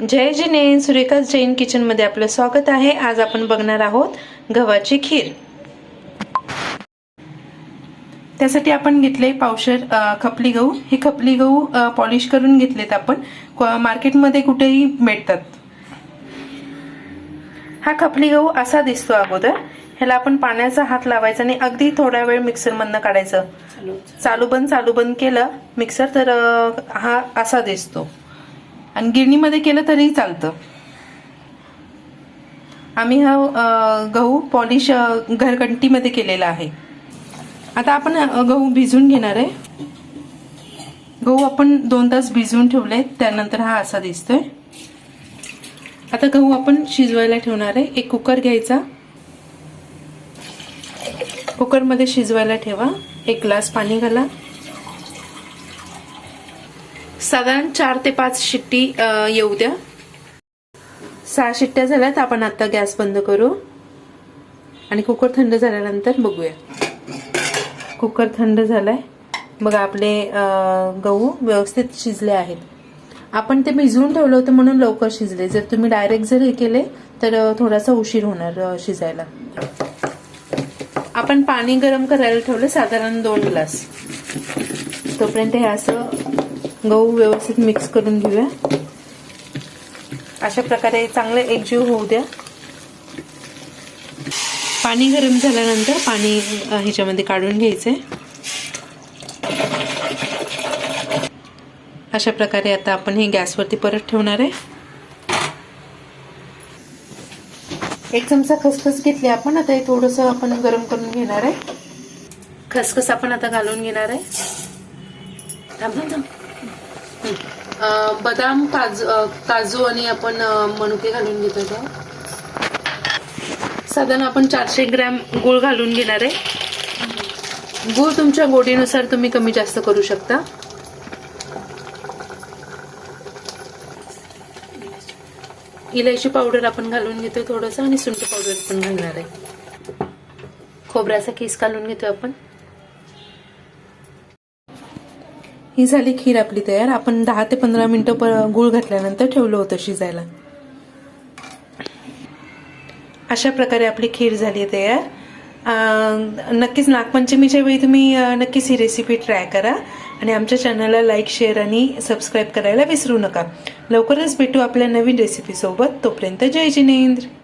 जय जिनेन सुरेखा जैन किचनमध्ये आपलं स्वागत आहे. आज आपण बघणार आहोत गव्हाची खीर. त्यासाठी आपण घेतले पावशर खपली गहू. हे खपली गहू पॉलिश करून घेतलेत आपण. मार्केटमध्ये कुठेही भेटतात. हा खपली गहू असा दिसतो अगोदर. ह्याला आपण पाण्याचा हात लावायचा आणि अगदी थोडा वेळ मिक्सरमधनं काढायचं. चालू. बंद चालू बंद केलं मिक्सर तर हा असा दिसतो. आणि गिरणीमध्ये केलं तरीही चालतं. आम्ही हा गहू पॉलिश घरकंटीमध्ये केलेला आहे. आता आपण गहू भिजून घेणार आहे. गहू आपण दोन तास भिजवून ठेवले त्यानंतर हा असा दिसतोय. आता गहू आपण शिजवायला ठेवणार आहे. एक कुकर घ्यायचा. कुकरमध्ये शिजवायला ठेवा. एक ग्लास पाणी घाला. साधारण चार ते पाच शिट्टी येऊ द्या. सहा शिट्ट्या झाल्यात आपण आता गॅस बंद करू. आणि कुकर थंड झाल्यानंतर बघूया. कुकर थंड झालाय. बघा आपले गहू व्यवस्थित शिजले आहेत. आपण ते भिजवून ठेवलं होतं म्हणून लवकर शिजले. जर तुम्ही डायरेक्ट जर हे केले तर थोडासा उशीर होणार शिजायला. आपण पाणी गरम करायला ठेवलं साधारण दोन ग्लास. तोपर्यंत हे असं गहू व्यवस्थित मिक्स करून घेऊया. अशा प्रकारे चांगलं एकजीव होऊ द्या. पाणी गरम झाल्यानंतर पाणी ह्याच्यामध्ये काढून घ्यायचंय अशा प्रकारे आता आपण हे गॅसवरती परत ठेवणार आहे. एक चमचा खसखस घेतली आपण आता हे थोडस आपण गरम करून घेणार आहे. खसखस आपण आता घालून घेणार आहे. थांब, थांब, बदाम काजू काजू आणि आपण मनुके घालून घेतो का साधारण आपण चारशे ग्रॅम गुळ घालून घेणार आहे. गुळ तुमच्या गोडीनुसार तुम्ही कमी जास्त करू शकता. इलायची पावडर आपण घालून घेतोय थोडंसं आणि सुंठ पावडर पण घालणार आहे. खोबऱ्याचा केस घालून घेतोय आपण. ही झाली खीर आपली तयार. आपण दहा ते पंधरा मिनिटं प- गुळ घातल्यानंतर ठेवलं होतं शिजायला. अशा प्रकारे आपली खीर झाली आहे तयार नक्कीच नागपंचमीच्या वेळी तुम्ही नक्कीच ही रेसिपी ट्राय करा. आणि आमच्या चॅनलला लाईक शेअर आणि सबस्क्राईब करायला विसरू नका. लवकरच भेटू आपल्या नवीन रेसिपीसोबत तोपर्यंत जय जिनेंद्र.